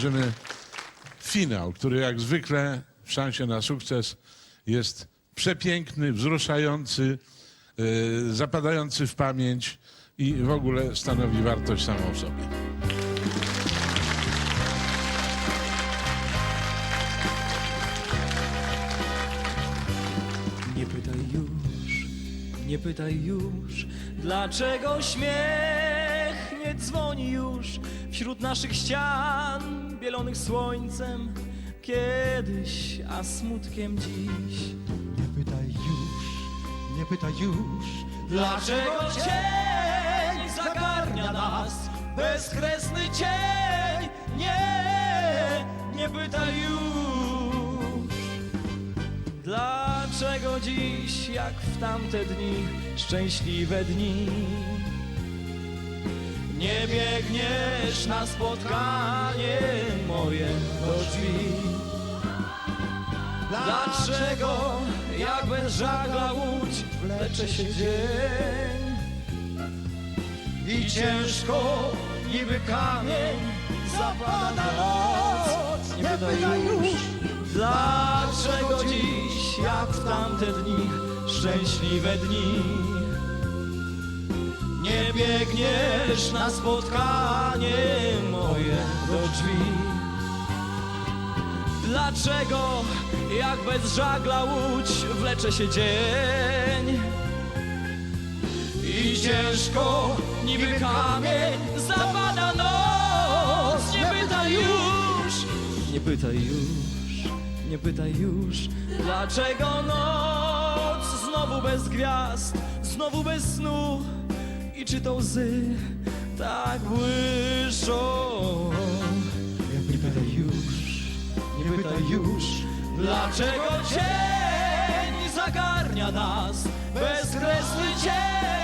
Bierzemy finał, który jak zwykle w szansie na sukces jest przepiękny, wzruszający, yy, zapadający w pamięć i w ogóle stanowi wartość samą w sobie. Nie pytaj już, nie pytaj już, dlaczego śmiech nie dzwoni już wśród naszych ścian, bielonych słońcem kiedyś, a smutkiem dziś. Nie pytaj już, nie pytaj już, Dlaczego cień zagarnia nas, bezkresny cień? Nie, nie pytaj już. Dlaczego dziś, jak w tamte dni, szczęśliwe dni? Nie biegniesz na spotkanie moje do drzwi. Dlaczego, jak bez żagla łódź, wlecze się dzień i ciężko, niby kamień, zapada noc. Nie pytaj już, dlaczego dziś, jak w tamte dni, szczęśliwe dni, nie biegniesz na spotkanie moje do drzwi. Dlaczego, jak bez żagla łódź, wlecze się dzień? I ciężko, niby kamień, zapada noc. Nie pytaj już, nie pytaj już, nie pytaj już, dlaczego noc znowu bez gwiazd, znowu bez snu i czy to łzy tak błyszczą. nie pytaj już, nie pytaj już, Dlaczego cień zagarnia nas, bezkresny cień?